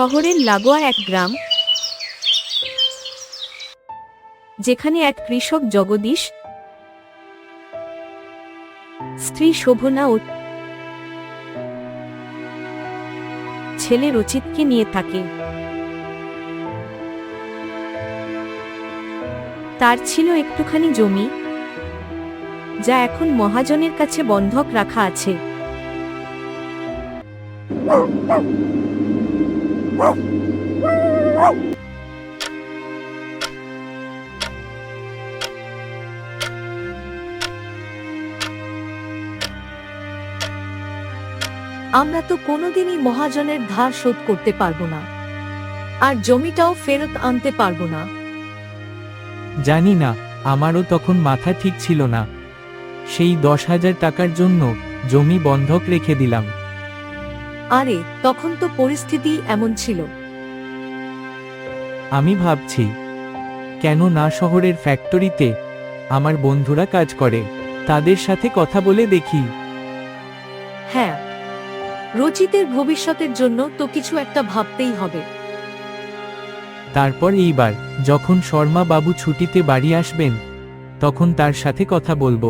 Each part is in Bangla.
শহরের লাগোয়া এক গ্রাম, যেখানে এক কৃষক জগদীশ, স্ত্রী শোভনা ও ছেলে রচিতকে নিয়ে থাকে। তার ছিল একটুখানি জমি, যা এখন মহাজনের কাছে বন্ধক রাখা আছে। আমরা তো কোনোদিনই মহাজনের ধার শোধ করতে পারব না। আর জমিটাও ফেরত আনতে পারব না। জানি না, আমারও তখন মাথা ঠিক ছিল না। সেই দশ হাজার টাকার জন্য জমি বন্ধক রেখে দিলাম। আরে তখন তো পরিস্থিতি এমন ছিল। আমি ভাবছি কেন না শহরের ফ্যাক্টরিতে আমার বন্ধুরা কাজ করে তাদের সাথে কথা বলে দেখি। হ্যাঁ রচিতের ভবিষ্যতের জন্য তো কিছু একটা ভাবতেই হবে। তারপর এইবার যখন শর্মা বাবু ছুটিতে বাড়ি আসবেন তখন তার সাথে কথা বলব।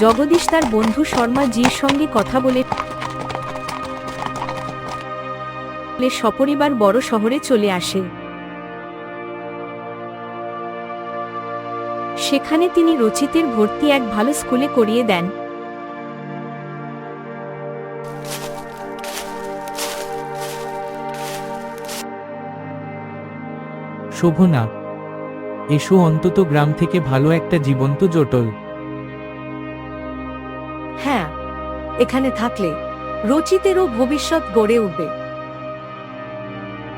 জগদীশ তার বন্ধু শর্মা জির সঙ্গে কথা বলে সপরিবার বড় শহরে চলে আসে। সেখানে তিনি রচিতের ভর্তি এক ভালো স্কুলে করিয়ে দেন। শোভনা এসো অন্তত গ্রাম থেকে ভালো একটা জীবন্ত জোটল। এখানে থাকলে রচিতেরও ভবিষ্যৎ গড়ে উঠবে।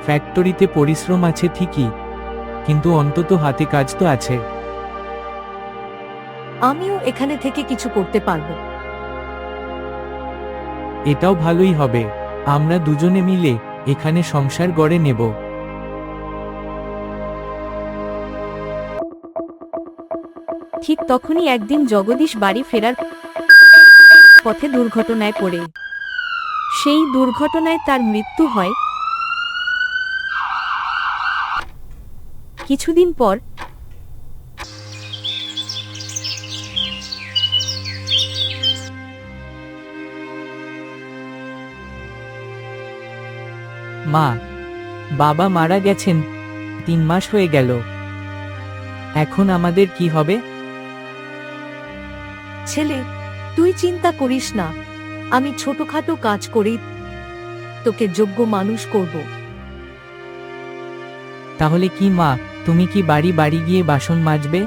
ফ্যাক্টরিতে পরিশ্রম আছে ঠিকই কিন্তু অন্তত হাতে কাজ তো আছে। আমিও এখানে থেকে কিছু করতে পারব। এটাও ভালোই হবে আমরা দুজনে মিলে এখানে সংসার গড়ে নেব। ঠিক তখনই একদিন জগদীশ বাড়ি ফেরার পথে দুর্ঘটনায় পড়ে। সেই দুর্ঘটনায় তার মৃত্যু হয়। কিছুদিন পর মা বাবা মারা গেছেন। তিন মাস হয়ে গেল। এখন আমাদের কি হবে? ছেলে তুই চিন্তা করিস না। আমি ছোটখাটো কাজ করেই তোকে যোগ্য মানুষ করব। তাহলে কি মা তুমি কি বাড়ি বাড়ি গিয়ে বাসন মাজবে?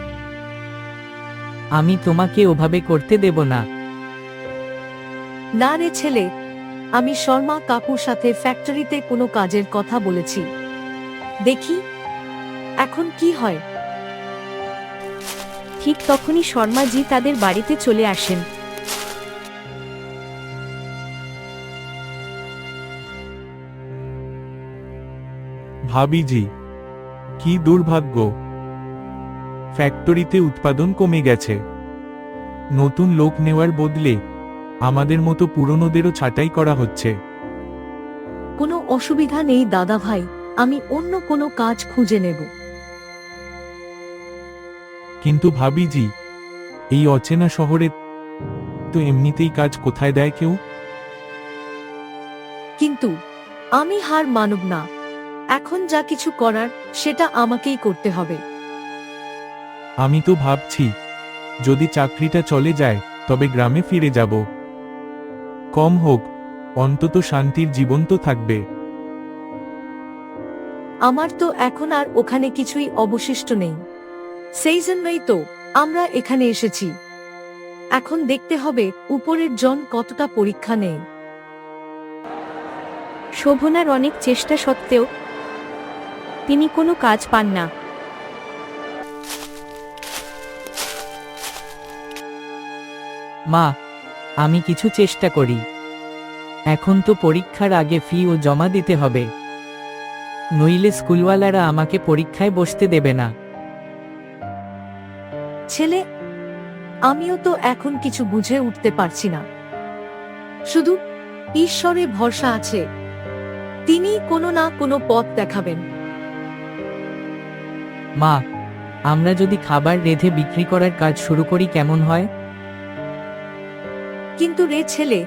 আমি তোমাকে ওভাবে করতে দেব না। না রে ছেলে আমি শর্মা কাকুর সাথে ফ্যাক্টরিতে কোনো কাজের কথা বলেছি। দেখি এখন কি হয়? ঠিক তখনই শর্মাজি তাদের বাড়িতে চলে আসেন। ভাবিজি কি দুর্ভাগ্য। ফ্যাক্টরিতে উৎপাদন কমে গেছে। নতুন লোক নেওয়ার বদলে আমাদের মতো পুরনোদেরও ছাঁটাই করা হচ্ছে। কোনো অসুবিধা নেই দাদা ভাই আমি অন্য কোনো কাজ খুঁজে নেব। কিন্তু ভাবিজি এই অচেনা শহরে তো এমনিতেই কাজ কোথায় দেয় কেউ? কিন্তু আমি হার মানব না। এখন যা কিছু করার সেটা আমাকেই করতে হবে। আমি তো ভাবছি যদি চাকরিটা চলে যায় তবে গ্রামে ফিরে যাব। কম হোক অন্তত শান্তির জীবন তো থাকবে। আমার তো এখন আর ওখানে কিছুই অবশিষ্ট নেই। সেই জন্যই তো আমরা এখানে এসেছি। এখন দেখতে হবে উপরের জন কতটা পরীক্ষা নেই শোভনার অনেক চেষ্টা সত্ত্বেও তিনি কোনো কাজ পান না। মা আমি কিছু চেষ্টা করি। এখন তো পরীক্ষার আগে ফি ও জমা দিতে হবে। নইলে স্কুলওয়ালারা আমাকে পরীক্ষায় বসতে দেবে না। ছেলে আমিও তো এখন কিছু বুঝে উঠতে পারছি না। শুধু ঈশ্বরে ভরসা আছে। তিনি কোনো না কোনো পথ দেখাবেন। মা আমরা যদি খাবার রেধে বিক্রি করার কাজ শুরু করি কেমন হয়? কিন্তু রে ছেলে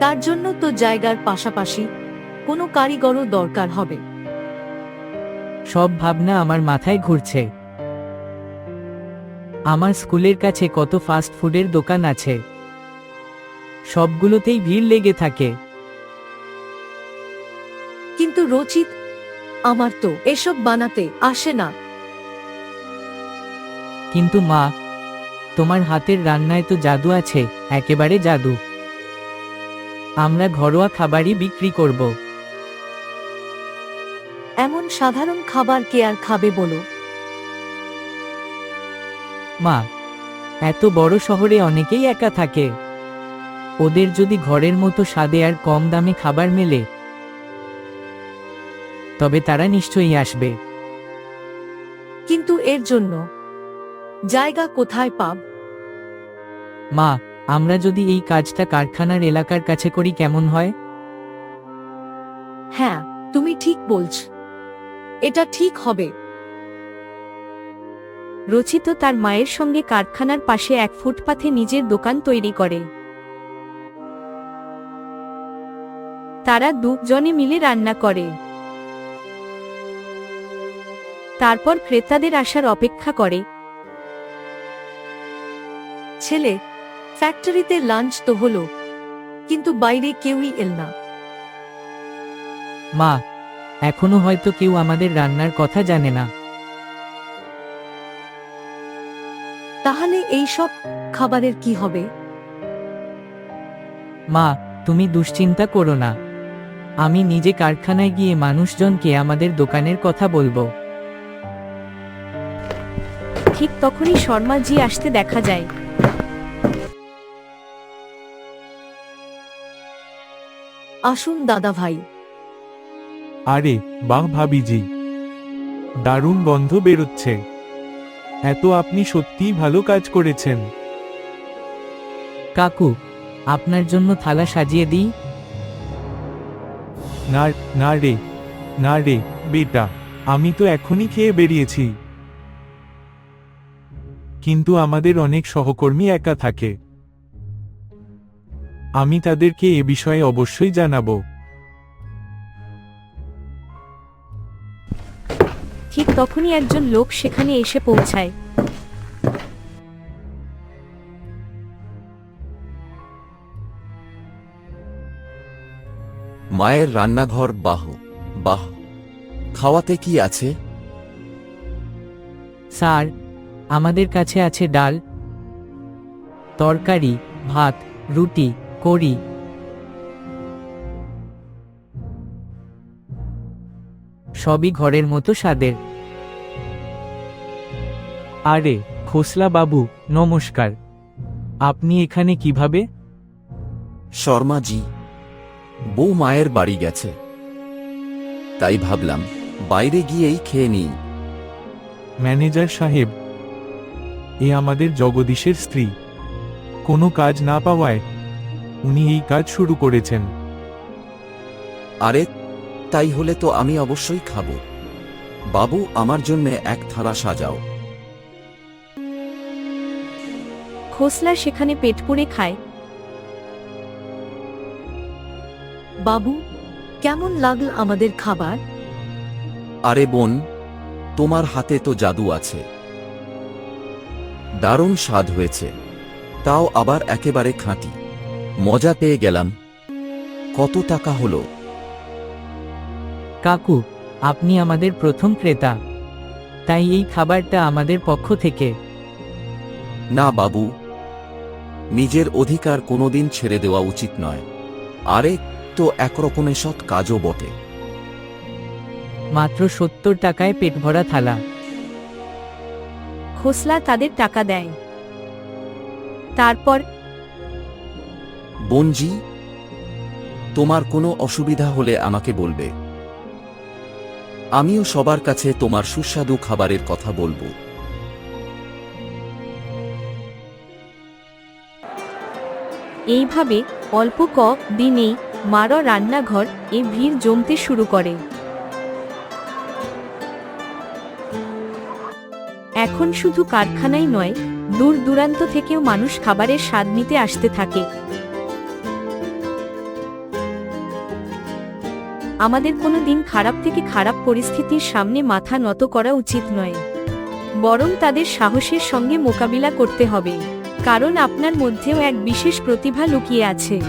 তার জন্য তো জায়গার পাশাপাশি কোনো কারিগরও দরকার হবে। সব ভাবনা আমার মাথায় ঘুরছে। আমার স্কুলের কাছে কত ফাস্ট ফুডের দোকান আছে। সবগুলোতেই ভিড় লেগে থাকে। কিন্তু রচিত আমার তো এসব বানাতে আসে না। কিন্তু মা তোমার হাতের রান্নায় তো জাদু আছে একেবারে জাদু। আমরা ঘরোয়া খাবারই বিক্রি করব। এমন সাধারণ খাবার কে আর খাবে বলো? মা এত বড় শহরে অনেকেই একা থাকে। ওদের যদি ঘরের মতো স্বাদে আর কম দামে খাবার মেলে তবে তারা নিশ্চয়ই আসবে। কিন্তু এর জন্য জায়গা কোথায় পাব? মা আমরা যদি এই কাজটা কারখানার এলাকার কাছে করি কেমন হয়? হ্যাঁ তুমি ঠিক বলছ। এটা ঠিক হবে। রচিত তার মায়ের সঙ্গে কারখানার পাশে এক ফুটপাথে নিজের দোকান তৈরি করে। তারা দুজনে মিলে রান্না করে। তারপর ক্রেতাদের আসার অপেক্ষা করে। ছেলে ফ্যাক্টরিতে লাঞ্চ তো হলো কিন্তু বাইরে কেউই এল না। মা এখনও হয়তো কেউ আমাদের রান্নার কথা জানে না। তাহলে এই সব খাবারের কি হবে? মা তুমি দুশ্চিন্তা করো না। আমি নিজে কারখানায় গিয়ে মানুষজনকে আমাদের দোকানের কথা বলব। ঠিক তখনই শর্মাজি আসতে দেখা যায়। আসুন দাদা ভাই। আরে বাহ ভাবিজি। দারুণ গন্ধ বেরোচ্ছে। এত আপনি সত্যিই ভালো কাজ করেছেন। কাকু আপনার জন্য থালা সাজিয়ে দিই? না না রে না রে বেটা আমি তো এখনই খেয়ে বেরিয়েছি। কিন্তু আমাদের অনেক সহকর্মী একা থাকে। আমি তাদেরকে এ বিষয়ে অবশ্যই জানাব। ঠিক তখনই একজন লোক সেখানে এসে পৌঁছায়। মায়ের রান্নাঘর বাহ বাহ। খাওয়াতে কি আছে? স্যার আমাদের কাছে আছে ডাল তরকারি ভাত রুটি কড়ি সবই ঘরের মতো স্বাদের। আরে খোসলা বাবু নমস্কার। আপনি এখানে কীভাবে? শর্মাজি বউ মায়ের বাড়ি গেছে। তাই ভাবলাম বাইরে গিয়েই খেয়ে নিই। ম্যানেজার সাহেব এ আমাদের জগদীশের স্ত্রী। কোনো কাজ না পাওয়ায় উনি এই কাজ শুরু করেছেন। আরে তাই হলে তো আমি অবশ্যই খাব। বাবু আমার জন্যে এক থালা সাজাও। খোসলা সেখানে পেট পুড়ে খায়। বাবু কেমন লাগল আমাদের খাবার? আরে বোন তোমার হাতে তো জাদু আছে। দারুণ স্বাদ হয়েছে। তাও আবার একেবারে খাঁটি। মজা পেয়ে গেলাম। কত টাকা হলো? কাকু আপনি আমাদের প্রথম ক্রেতা। তাই এই খাবারটা আমাদের পক্ষ থেকে। না বাবু। নিজের অধিকার কোনোদিন ছেড়ে দেওয়া উচিত নয়। আরে তো একরকমের সৎ কাজও বটে। মাত্র সত্তর টাকায় পেট ভরা থালা। খোসলা তাদের টাকা দেয়। তারপর বনজি, তোমার কোনো অসুবিধা হলে আমাকে বলবে। আমিও সবার কাছে তোমার সুস্বাদু খাবারের কথা বলব। এইভাবে অল্প ক দিনেই মার রান্নাঘর এ ভিড় জমতে শুরু করে। এখন শুধু কারখানাই নয়, দূর দূরান্ত থেকেও মানুষ খাবারের স্বাদ নিতে আসতে থাকে। আমাদের কোনো দিন খারাপ থেকে খারাপ পরিস্থিতির সামনে মাথা নত করা উচিত নয়। বরং তাদের সাহসের সঙ্গে মোকাবিলা করতে হবে। কারণ আপনার মধ্যেও এক বিশেষ প্রতিভা লুকিয়ে আছে।